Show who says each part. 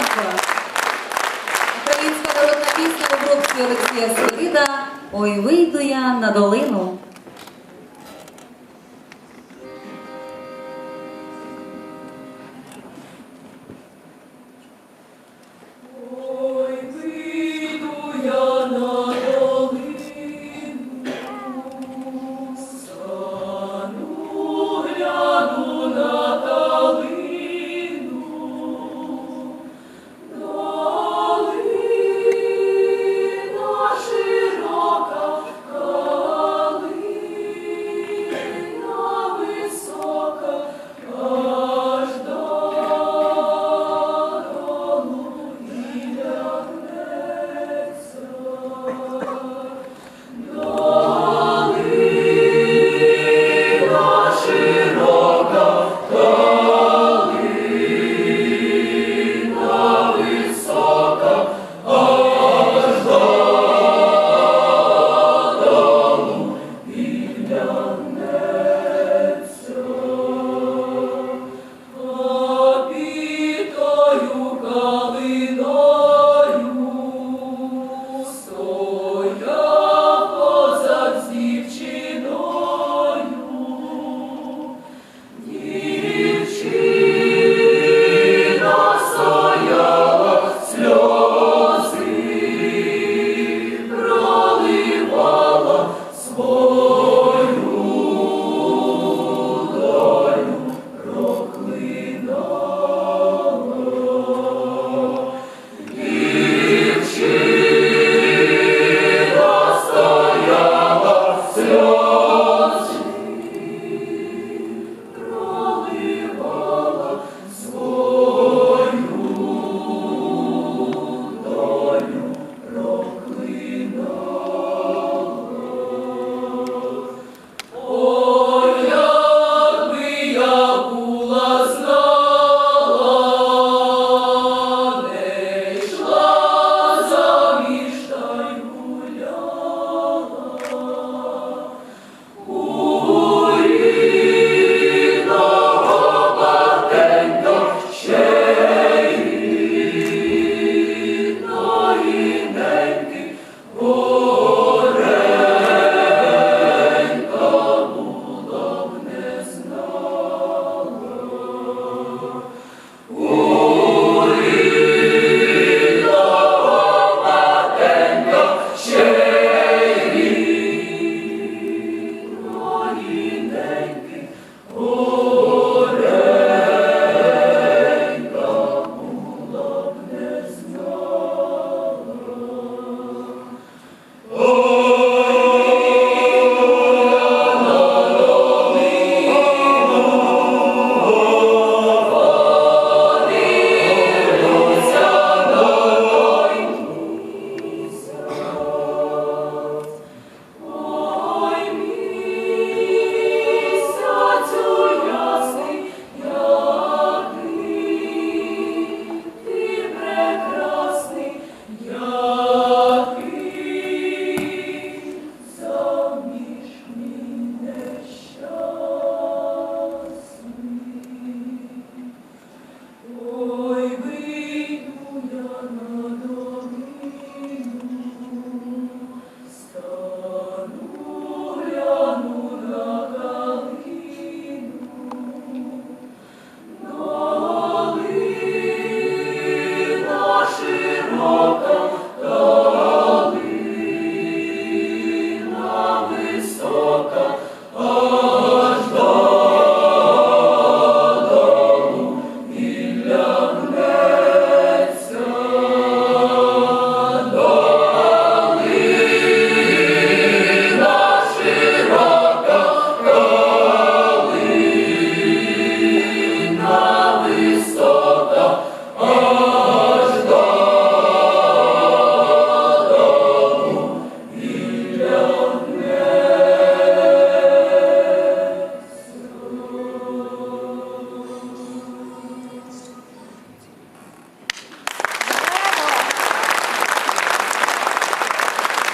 Speaker 1: Луценко. Українська народна пісня у групці Олексія Свиріда Ой, вийду я на долину.